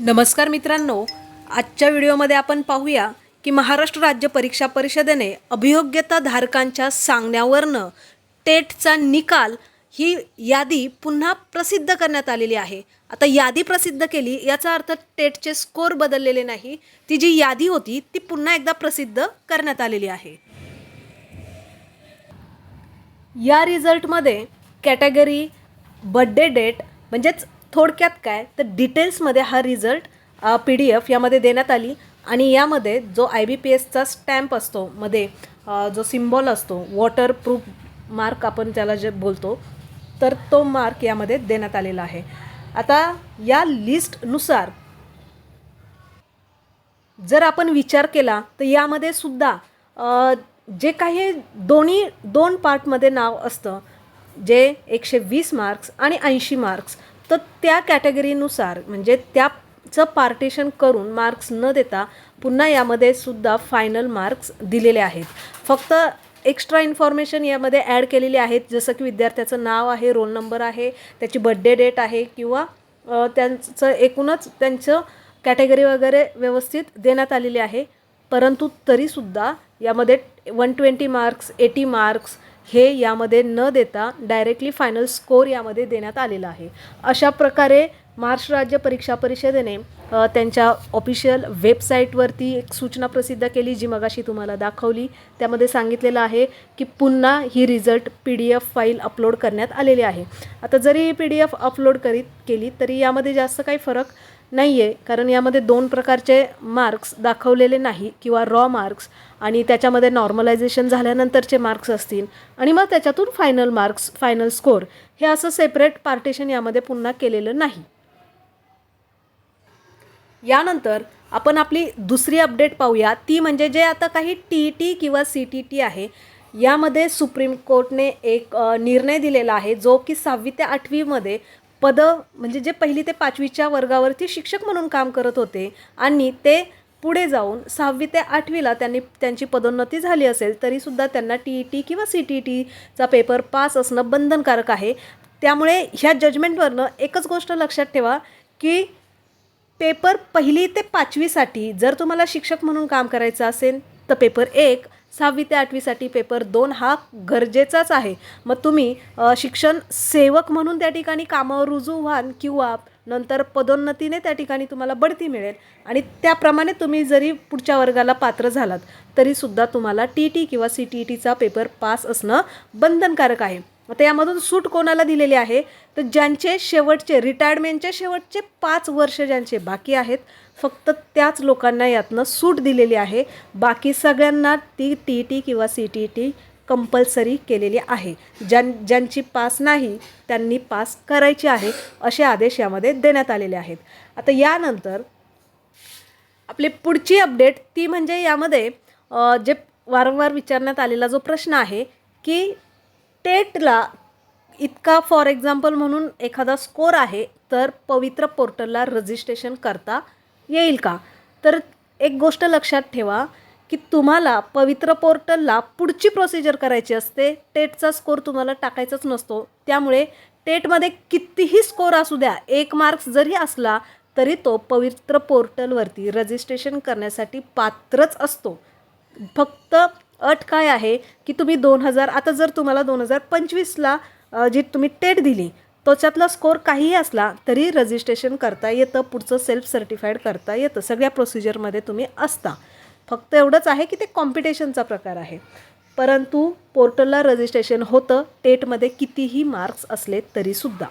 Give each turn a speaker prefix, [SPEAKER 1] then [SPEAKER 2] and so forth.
[SPEAKER 1] नमस्कार मित्रांनो आजच्या व्हिडिओमध्ये आपण पाहूया की महाराष्ट्र राज्य परीक्षा परिषदेने अभियोग्यता धारकांच्या सांगण्यावरनं टेटचा निकाल ही यादी पुन्हा प्रसिद्ध करण्यात आलेली आहे. आता यादी प्रसिद्ध केली याचा अर्थ टेटचे स्कोर बदललेले नाही. ती जी यादी होती ती पुन्हा एकदा प्रसिद्ध करण्यात आलेली आहे. या रिझल्टमध्ये कॅटेगरी बड्डे डेट म्हणजेच थोडक्यात काय? तर डिटेल्समध्ये हा रिझल्ट पी डी एफ यामध्ये देण्यात आली आणि यामध्ये जो आय बी पी एसचा स्टॅम्प असतो मध्ये जो सिम्बॉल असतो वॉटर प्रूफ मार्क आपण त्याला जे बोलतो तर तो मार्क यामध्ये देण्यात आलेला आहे. आता या लिस्टनुसार जर आपण विचार केला तर यामध्ये सुद्धा जे काही दोन्ही दोन पार्टमध्ये नाव असतं जे एकशे वीस मार्क्स आणि ऐंशी मार्क्स तर त्या कॅटेगरीनुसार म्हणजे त्याचं पार्टिशन करून मार्क्स न देता पुन्हा यामध्ये सुद्धा फायनल मार्क्स दिलेले आहेत. फक्त एक्स्ट्रा इन्फॉर्मेशन यामध्ये ॲड केलेली आहेत जसं की विद्यार्थ्याचं नाव आहे रोल नंबर आहे त्याची बड्डे डेट आहे किंवा त्यांचं एकूणच त्यांचं कॅटेगरी वगैरे व्यवस्थित देण्यात आलेली आहे. परंतु तरीसुद्धा यामध्ये one twenty marks eighty marks हे यामध्ये न देता डायरेक्टली फायनल स्कोर यामध्ये देण्यात आलेला आहे. अशा प्रकारे महाराष्ट्र राज्य परीक्षा परिषदेने त्यांच्या ऑफिशियल वेबसाईटवरती एक सूचना प्रसिद्ध केली जी मगाशी तुम्हाला दाखवली. त्यामध्ये सांगितलेलं आहे की पुन्हा ही result P D F file upload करण्यात आलेली आहे. आता जरी ही पी डी एफ अपलोड करीत केली तरी यामध्ये जास्त काही फरक नाही आहे कारण यामध्ये दोन प्रकारचे मार्क्स दाखवलेले नाही किंवा रॉ मार्क्स आणि त्याच्यामध्ये नॉर्मलायझेशन झाल्यानंतरचे मार्क्स असतील. आणि मग त्याच्यातून फायनल मार्क्स फायनल स्कोर हे असं सेपरेट पार्टिशन यामध्ये पुन्हा केलेलं नाही. यानंतर आपण आपली दुसरी अपडेट पाहूया. ती म्हणजे जे आता काही टी ई टी किंवा सी टी टी आहे यामध्ये सुप्रीम कोर्टने एक निर्णय दिलेला आहे जो की सहावी ते आठवीमध्ये पदं म्हणजे जे पहिली ते पाचवीच्या वर्गावरती शिक्षक म्हणून काम करत होते आणि ते पुढे जाऊन सहावी ते आठवीला त्यांनी त्यांची पदोन्नती झाली असेल तरीसुद्धा त्यांना टी ई टी किंवा सी टी टीचा पेपर पास असणं बंधनकारक आहे. त्यामुळे ह्या जजमेंटवरनं एकच गोष्ट लक्षात ठेवा की पेपर पहिली ते पाचवीसाठी जर तुम्हाला शिक्षक म्हणून काम करायचं असेल तर पेपर एक सहावी ते आठवीसाठी पेपर दोन हा गरजेचाच आहे. मग तुम्ही शिक्षण सेवक म्हणून त्या ठिकाणी कामावर रुजू व्हाल किंवा नंतर पदोन्नतीने त्या ठिकाणी तुम्हाला बढती मिळेल आणि त्याप्रमाणे तुम्ही जरी पुढच्या वर्गाला पात्र झालात तरीसुद्धा तुम्हाला टी टी किंवा सी टी टीचा पेपर पास असणं बंधनकारक आहे. आता यामधून सूट कोणाला दिलेली आहे? तर ज्यांचे शेवटचे रिटायरमेंटचे शेवटचे पाच वर्ष ज्यांचे बाकी आहेत फक्त त्याच लोकांना यातनं सूट दिलेली आहे. बाकी सगळ्यांना ती टी टी किंवा सी टी टी कंपल्सरी केलेली आहे. ज्यां ज्यांची पास नाही त्यांनी पास करायची आहे असे आदेश यामध्ये देण्यात आलेले आहेत. आता यानंतर आपली पुढची अपडेट ती म्हणजे यामध्ये जे वारंवार विचारण्यात आलेला जो प्रश्न आहे की टेटला इतका फॉर एक्झाम्पल म्हणून एखादा स्कोर आहे तर पवित्र पोर्टलला रजिस्ट्रेशन करता येईल का? तर एक गोष्ट लक्षात ठेवा की तुम्हाला पवित्र पोर्टलला पुढची प्रोसिजर करायची असते. टेटचा स्कोर तुम्हाला टाकायचाच नसतो. त्यामुळे टेटमध्ये कितीही स्कोर असू द्या एक मार्क्स जरी असला तरी तो पवित्र पोर्टलवरती रजिस्ट्रेशन करण्यासाठी पात्रच असतो. फक्त अट काय आहे की तुम्ही दोन हजार आता जर तुम्हाला दोन हजार पंचवीसला जी तुम्ही टेट दिली त्वचातला स्कोर काहीही असला तरी रजिस्ट्रेशन करता येतं पुढचं सेल्फ सर्टिफाईड करता येतं सगळ्या प्रोसिजरमध्ये तुम्ही असता. फक्त एवढंच आहे की ते कॉम्पिटिशनचा प्रकार आहे. परंतु पोर्टलला रजिस्ट्रेशन होतं टेटमध्ये कितीही मार्क्स असले तरीसुद्धा.